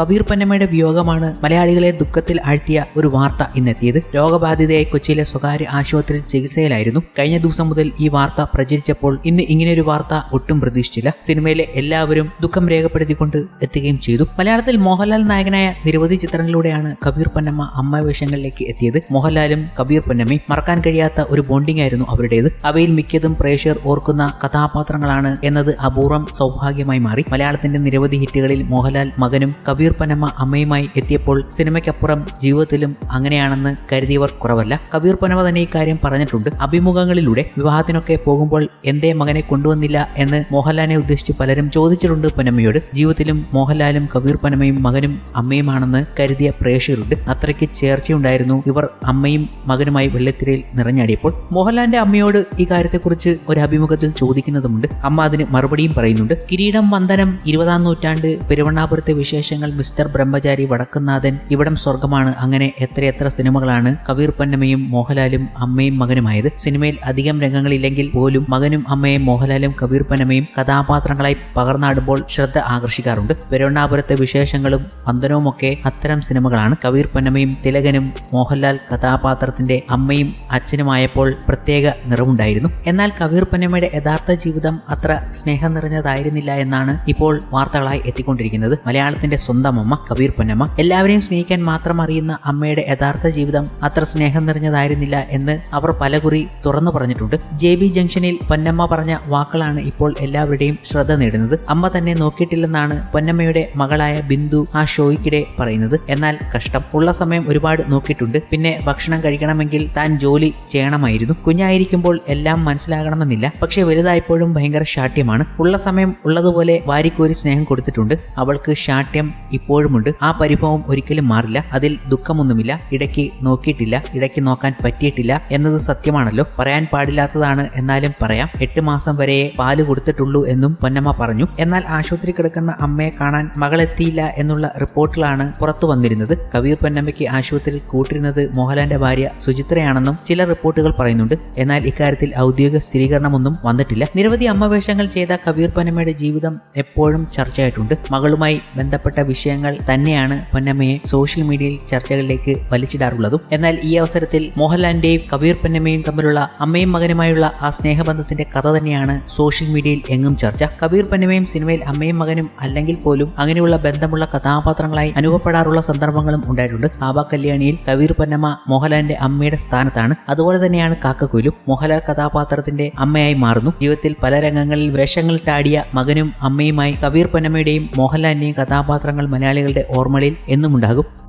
കബീർ പന്നമ്മയുടെ വിയോഗമാണ് മലയാളികളെ ദുഃഖത്തിൽ ആഴ്ത്തിയ ഒരു വാർത്ത ഇന്നെത്തിയത്. രോഗബാധിതയായി കൊച്ചിയിലെ സ്വകാര്യ ആശുപത്രിയിൽ ചികിത്സയിലായിരുന്നു. കഴിഞ്ഞ ദിവസം മുതൽ ഈ വാർത്ത പ്രചരിച്ചപ്പോൾ ഇന്ന് ഇങ്ങനെയൊരു വാർത്ത ഒട്ടും പ്രതീക്ഷിച്ചില്ല. സിനിമയിലെ എല്ലാവരും ദുഃഖം രേഖപ്പെടുത്തിക്കൊണ്ട് എത്തുകയും ചെയ്തു. മലയാളത്തിൽ മോഹൻലാൽ നായകനായ നിരവധി ചിത്രങ്ങളിലൂടെയാണ് കബീർ പന്നമ്മ അമ്മ വേഷങ്ങളിലേക്ക് എത്തിയത്. മോഹൻലാലും കബീർ പന്നമ്മയും മറക്കാൻ കഴിയാത്ത ഒരു ബോണ്ടിംഗ് ആയിരുന്നു അവരുടേത്. അവയിൽ മിക്കതും പ്രേക്ഷകർ ഓർക്കുന്ന കഥാപാത്രങ്ങളാണ് എന്നത് അപൂർവം സൗഭാഗ്യമായി മാറി. മലയാളത്തിന്റെ നിരവധി ഹിറ്റുകളിൽ മോഹൻലാൽ മകനും കബീർ പനമ്മ അമ്മയുമായി എത്തിയപ്പോൾ സിനിമയ്ക്കപ്പുറം ജീവിതത്തിലും അങ്ങനെയാണെന്ന് കരുതിയവർ കുറവല്ല. കബീർ പനമ്മ തന്നെ ഇക്കാര്യം പറഞ്ഞിട്ടുണ്ട്. അഭിമുഖങ്ങളിലൂടെ വിവാഹത്തിനൊക്കെ പോകുമ്പോൾ എന്തേ മകനെ കൊണ്ടുവന്നില്ല എന്ന് മോഹൻലാലിനെ ഉദ്ദേശിച്ച് പലരും ചോദിച്ചിട്ടുണ്ട് പനമ്മയോട്. ജീവിതത്തിലും മോഹൻലാലും കബീർ പനമ്മയും മകനും അമ്മയുമാണെന്ന് കരുതിയ പ്രേക്ഷകരുണ്ട്. അത്രയ്ക്ക് ചേർച്ചയുണ്ടായിരുന്നു ഇവർ അമ്മയും മകനുമായി വെള്ളത്തിരയിൽ നിറഞ്ഞാടിയപ്പോൾ. മോഹൻലാലിന്റെ അമ്മയോട് ഈ കാര്യത്തെക്കുറിച്ച് ഒരു അഭിമുഖത്തിൽ ചോദിക്കുന്നതുമുണ്ട്. അമ്മ അതിന് മറുപടിയും പറയുന്നുണ്ട്. കിരീടം വന്ദനം ഇരുപതാം നൂറ്റാണ്ട് പെരുവണ്ണാപുരത്തെ വിശേഷങ്ങൾ മിസ്റ്റർ ബ്രഹ്മചാരി വടക്കുന്നാഥൻ ഇവിടം സ്വർഗമാണ് അങ്ങനെ എത്രയെത്ര സിനിമകളാണ് കബീർ പന്നമ്മയും മോഹൻലാലും അമ്മയും മകനുമായത്? സിനിമയിൽ അധികം രംഗങ്ങളില്ലെങ്കിൽ പോലും മകനും അമ്മയും മോഹൻലാലും കബീർ പന്നമ്മയും കഥാപാത്രങ്ങളായി പകർന്നാടുമ്പോൾ ശ്രദ്ധ ആകർഷിക്കാറുണ്ട്. പെരുവണ്ണാപുരത്തെ വിശേഷങ്ങളും വന്ദനവുമൊക്കെ അത്തരം സിനിമകളാണ്. കബീർ പന്നമ്മയും തിലകനും മോഹൻലാൽ കഥാപാത്രത്തിന്റെ അമ്മയും അച്ഛനുമായപ്പോൾ പ്രത്യേക നിറവുണ്ടായിരുന്നു. എന്നാൽ കബീർ പന്നമ്മയുടെ യഥാർത്ഥ ജീവിതം അത്ര സ്നേഹം നിറഞ്ഞതായിരുന്നില്ല എന്നാണ് ഇപ്പോൾ വാർത്തകളായി എത്തിക്കൊണ്ടിരിക്കുന്നത്. മലയാളത്തിന്റെ സ്വന്തം അമ്മ കബീർ പൊന്നമ്മ എല്ലാവരെയും സ്നേഹിക്കാൻ മാത്രം അറിയുന്ന അമ്മയുടെ യഥാർത്ഥ ജീവിതം അത്ര സ്നേഹം നിറഞ്ഞതായിരുന്നില്ല എന്ന് അവർ പലകുറി തുറന്നു പറഞ്ഞിട്ടുണ്ട്. ജെ ബി ജംഗ്ഷനിൽ പൊന്നമ്മ പറഞ്ഞ വാക്കുകളാണ് ഇപ്പോൾ എല്ലാവരുടെയും ശ്രദ്ധ നേടുന്നത്. അമ്മ തന്നെ നോക്കിയിട്ടില്ലെന്നാണ് പൊന്നമ്മയുടെ മകളായ ബിന്ദു ആ ഷോയ്ക്കിടെ പറയുന്നത്. എന്നാൽ കഷ്ടം. ഉള്ള സമയം ഒരുപാട് നോക്കിയിട്ടുണ്ട്. പിന്നെ ഭക്ഷണം കഴിക്കണമെങ്കിൽ താൻ ജോലി ചെയ്യണമായിരുന്നു. കുഞ്ഞായിരിക്കുമ്പോൾ എല്ലാം മനസ്സിലാകണമെന്നില്ല. പക്ഷെ വലുതായപ്പോഴും ഭയങ്കര ശാഠ്യമാണ്. ഉള്ള സമയം ഉള്ളതുപോലെ വാരിക്കോരി സ്നേഹം കൊടുത്തിട്ടുണ്ട്. അവൾക്ക് ശാഠ്യം ഇപ്പോഴുമുണ്ട്. ആ പരിഭവം ഒരിക്കലും മാറില്ല. അതിൽ ദുഃഖമൊന്നുമില്ല. ഇടയ്ക്ക് നോക്കിയിട്ടില്ല. ഇടയ്ക്ക് നോക്കാൻ പറ്റിയിട്ടില്ല എന്നത് സത്യമാണല്ലോ. പറയാൻ പാടില്ലാത്തതാണ് എന്നാലും പറയാം. എട്ട് മാസം വരെ പാൽ കൊടുത്തിട്ടുള്ളൂ എന്നും പൊന്നമ്മ പറഞ്ഞു. എന്നാൽ ആശുപത്രി കിടക്കുന്ന അമ്മയെ കാണാൻ മകളെത്തിയില്ല എന്നുള്ള റിപ്പോർട്ടിലാണ് പുറത്തു വന്നിരുന്നത്. കവീർ പൊന്നമ്മയ്ക്ക് ആശുപത്രിയിൽ കൂട്ടിരുന്നത് മോഹൻലാലിന്റെ ഭാര്യ സുചിത്രയാണെന്നും ചില റിപ്പോർട്ടുകൾ പറയുന്നുണ്ട്. എന്നാൽ ഇക്കാര്യത്തിൽ ഔദ്യോഗിക സ്ഥിരീകരണമൊന്നും വന്നിട്ടില്ല. നിരവധി അമ്മവേഷങ്ങൾ ചെയ്ത കബീർ പൊന്നമ്മയുടെ ജീവിതം എപ്പോഴും ചർച്ചയായിട്ടുണ്ട്. മകളുമായി ബന്ധപ്പെട്ട വിഷയങ്ങൾ തന്നെയാണ് പൊന്നമ്മയെ സോഷ്യൽ മീഡിയയിൽ ചർച്ചകളിലേക്ക് വലിച്ചിടാറുള്ളതും. എന്നാൽ ഈ അവസരത്തിൽ മോഹൻലാലിന്റെയും കബീർ പൊന്നമ്മയും തമ്മിലുള്ള അമ്മയും മകനുമായുള്ള ആ സ്നേഹബന്ധത്തിന്റെ കഥ തന്നെയാണ് സോഷ്യൽ മീഡിയയിൽ എങ്ങും ചർച്ച. കബീർ പൊന്നമ്മയും സിനിമയിൽ അമ്മയും മകനും അല്ലെങ്കിൽ പോലും അങ്ങനെയുള്ള ബന്ധമുള്ള കഥാപാത്രങ്ങളായി അനുഭവപ്പെടാറുള്ള സന്ദർഭങ്ങളും ഉണ്ടായിട്ടുണ്ട്. ആബാ കല്യാണിയിൽ കബീർ പൊന്നമ്മ മോഹൻലാലിന്റെ അമ്മയുടെ സ്ഥാനത്താണ്. അതുപോലെ തന്നെയാണ് കാക്കക്കുയിലും മോഹൻലാൽ കഥാപാത്രത്തിന്റെ അമ്മയായി മാറുന്നു. ജീവിതത്തിൽ പല രംഗങ്ങളിൽ വേഷങ്ങളിട്ടാടിയ മകനും അമ്മയുമായി കബീർ പൊന്നമ്മയുടെയും മോഹൻലാലിന്റെയും കഥാപാത്രങ്ങൾ മലയാളികളുടെ ഓർമ്മകളിൽ എന്നും ഉണ്ടാകും